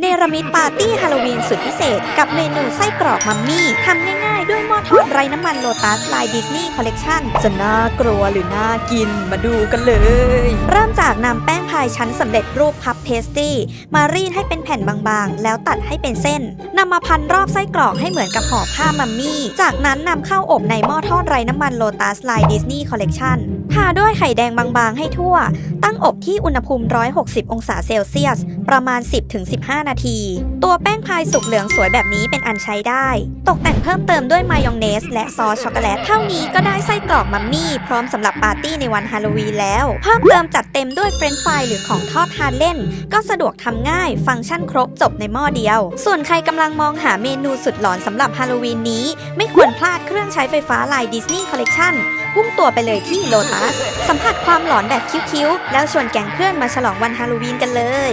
เนรมิตปาร์ตี้ฮาโลวีนสุดพิเศษ กับเมนูไส้กรอกมัมมี่ทำง่ายๆ ด้วยหม้อทอดไร้น้ำมันโลตัสลายดิสนีย์คอลเลกชันจะน่ากลัวหรือน่ากินมาดูกันเลย เริ่มจากนำแป้งพายชั้นสำเร็จรูปพับเพสตี้ มารีดให้เป็นแผ่นบางๆ แล้วตัดให้เป็นเส้นนำมาพันรอบไส้กรอกให้เหมือนกับห่อผ้ามัมมี่ จากนั้นนำเข้าอบในหม้อทอดไร้น้ำมันโลตัสลายดิสนีย์คอลเลกชันทาด้วยไข่แดงบางๆ ให้ทั่ว ตั้งอบที่อุณหภูมิ 160 องศาเซลเซียส ประมาณ 10-15นาที ตัวแป้งพายสุกเหลืองสวยแบบนี้เป็นอันใช้ได้ ตกแต่งเพิ่มเติมด้วยมายองเนส และซอสช็อกโกแลต เท่านี้ก็ได้ไส้กรอกมัมมี่ พร้อมสำหรับปาร์ตี้ในวันฮาโลวีนแล้ว เพิ่มเติมจัดเต็มด้วยเฟรนช์ฟรายหรือของทอดทานเล่น ก็สะดวกทำง่าย ฟังก์ชันครบจบในหม้อเดียว ส่วนใครกำลังมองหาเมนูสุดหลอนสำหรับฮาโลวีนนี้ ไม่ควรพลาดเครื่องใช้ไฟฟ้าลายดิสนีย์คอลเลกชันพุ่งตัวไปเลยที่โลตัสสัมผัสความหลอนแบบคิ้วๆ แล้วชวนแก๊งเพื่อนมาฉลองวันฮาโลวีนกันเลย